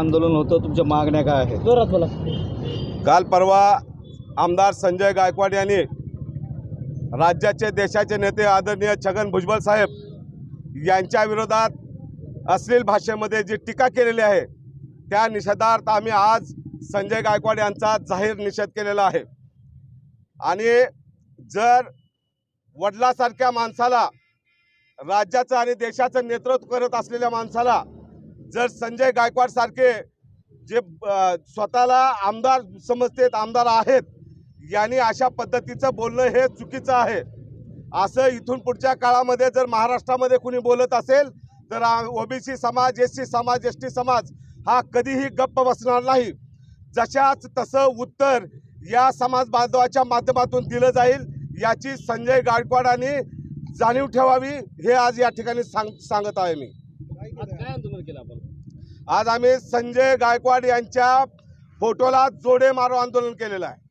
आंदोलन होतं तुमच्या मागण्या काय आहेत? जोरात बोला. काल परवा आमदार संजय गायकवाड यांनी राज्याचे देशाचे नेते आदरणीय छगन भुजबळ साहेब यांच्या विरोधात अश्लील भाषेमध्ये जी टीका केलेली आहे त्या निषेधार्थ आम्ही आज संजय गायकवाड यांचा जाहीर निषेध केलेला आहे. आणि जर वडिलासारख्या माणसाला राज्याचं आणि देशाचं नेतृत्व करत असलेल्या माणसाला जर संजय गायकवाड सारखे जे स्वतःला आमदार समजतेत आमदार आहेत यांनी अशा पद्धतीचं बोलणं हे चुकीचं आहे. असं इथून पुढच्या काळामध्ये जर महाराष्ट्रामध्ये कुणी बोलत असेल तर ओबीसी समाज एस सी समाज एस टी समाज हा कधीही गप्प बसणार नाही. जशाच तसं उत्तर या समाज बांधवाच्या माध्यमातून दिलं जाईल याची संजय गायकवाडांनी जाणीव ठेवावी हे आज या ठिकाणी सांग सांगत आहे मी. काय आंदोलन केलं आपण? आज आम्ही संजय गायकवाड यांच्या फोटोला जोडे मारो आंदोलन केलेलं आहे.